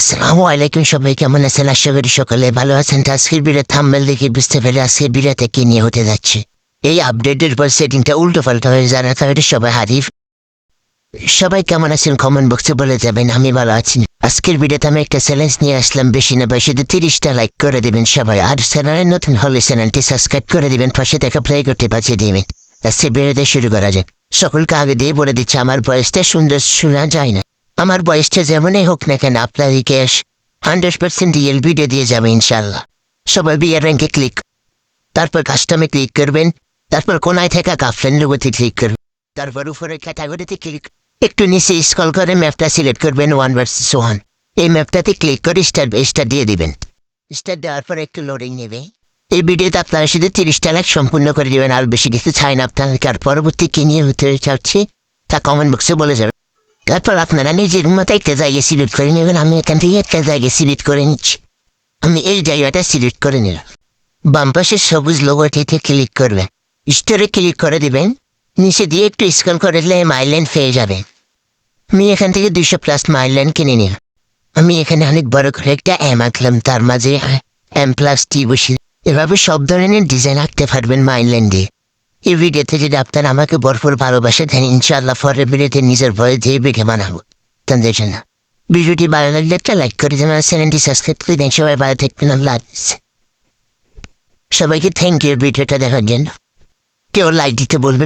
আসসালামু আলাইকুম সবাই, কেমন আছেন? আশা করি সকালে ভালো আছেন। আজকের বিরে থাম্বেল দেখে বুঝতে পেরে আজকের বিরাতে কি নিয়ে হতে যাচ্ছে। এই আপডেটের পর সেটিংটা উল্টো পাল্টা হয়ে জানা তাহলে সবাই হারিফ। সবাই কেমন আছেন? কমেন্ট বক্সে বলে যাবেন, আমি ভালো আছি। আজকের ভিডিওতে আমি একটা চ্যালেঞ্জ নিয়ে আসলাম, বেশি না বেশি তিরিশটা লাইক করে দিবেন সবাই। আর চ্যানেলে নতুন হলে চ্যানেলটি সাবস্ক্রাইব করে দিবেন, পাশে দেখা প্লে করতে পাঠিয়ে দিবেন। আজকে বেরোতে শুরু করা যাক। সকলকে আগে দিয়ে বলে দিচ্ছে, আমার বয়সটা সুন্দর শোনা যায় না। আমার বয়সটা যেমনই হোক না কেন আপনার ক্যাশ হান্ড্রেড পার্সেন্ট ভিডিও দিয়ে যাবে ইনশাল্লাহ সবাই বিয়ের র্যাঙ্কে ক্লিক তারপর কাস্টমে ক্লিক করবেন। তারপর কোনায় থাকা কাফলেন লোগোতে ক্লিক করবেন। তারপর উপরে ক্যাটাগরিতে ক্লিক একটু নিচে স্কল করে ম্যাপটা সিলেক্ট করবেন ওয়ান ভার্সেস ওয়ান এই ম্যাপটাতে ক্লিক করে স্টার স্টার দিয়ে দিবেন। স্টার দেওয়ার পর একটু লোডিং নেবে। এই ভিডিওতে আপনারা শুধু তিরিশটা লাখ সম্পূর্ণ করে দেবেন, আর বেশি কিছু চাই না আপনাদেরকে আর পরবর্তী কি নিয়ে হতে চাচ্ছি তা কমেন্ট বক্সে বলে যাবেন তারপর আপনারা নিজের মতো একটা জায়গায় সিলেক্ট করে নেবেন আমি এখান থেকে একটা জায়গায় সিলেক্ট করে নিচ্ছি আমি এই জায়গাটা সিলেক্ট করে নিলাম বাম পাশে সবুজ লোগোটিতে ক্লিক করবেন স্টোরে ক্লিক করে দিবেন নিচে দিয়ে একটু স্কল করে দিলে মাইল্যান্ড পেয়ে যাবেন আমি এখান থেকে দুইশো প্লাস মাইল্যান্ড কিনে নিলাম আমি এখানে অনেক বড় করে একটা এম আঁকলাম তার মাঝে এম প্লাস টি বসি এভাবে সব ধরনের ডিজাইন আঁকতে পারবেন মাইল্যান্ডে এই থেকে যদি আপনার আমাকে ভরপুর ভালোবাসে দেন ইনশাআল্লাহ ফরের ভিডিওতে নিজের ভয়ে দিয়ে বেগে বানাবো। তাদের জন্য ভিডিওটি ভালো লাগলে একটা লাইক করে দেবেন আর চ্যানেলটি সাবস্ক্রাইব করে দেন সবাই ভালো থাকবেন। আল্লাহ সবাইকে থ্যাংক ইউ ভিডিওটা দেখার জন্য। কেউ লাইক দিতে বলবে